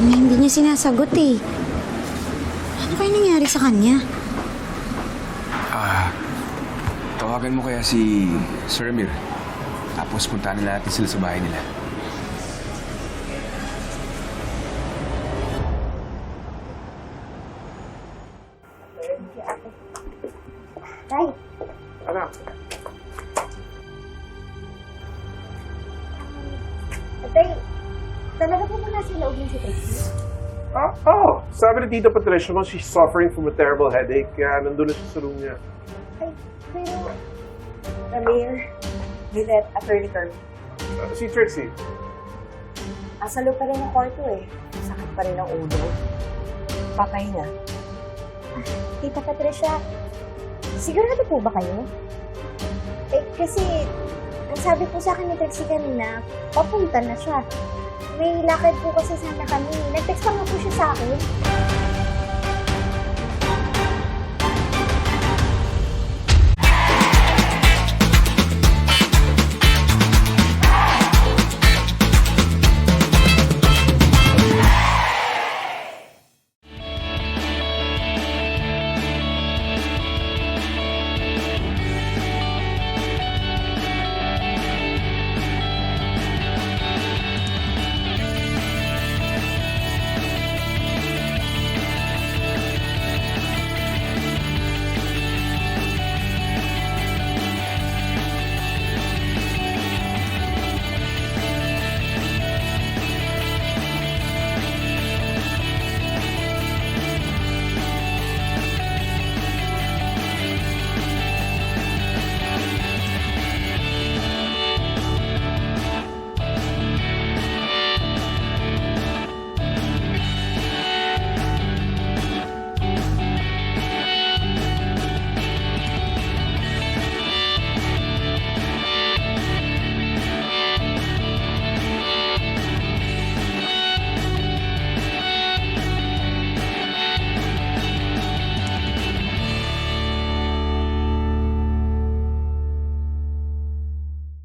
Eh, hindi niya sinasagot eh. Ano kaya nangyari sa kanya? Ah, tawagan mo kaya si Sir Amir. Tapos puntahan na natin sila sa bahay nila. Tay, Anak, tay, talaga po ba nasa loob niya si Trixie? ah, oh, sabi ni Tita Patricia mo, she's suffering from a terrible headache, kaya nandun na siya sa room niya. Ay, pero... Amir, with that attorney Kirk, Ah, si Trixie, nasa loob pa rin ng kwarto eh. Sakit pa rin ang ulo. Papahinga. Tita Patricia, sigurado po ba kayo? Eh, kasi, ang sabi po sa akin ni Trixie kanina, papunta na siya. May lakad po kasi sana kami. Nag-text pa nga po siya sa akin.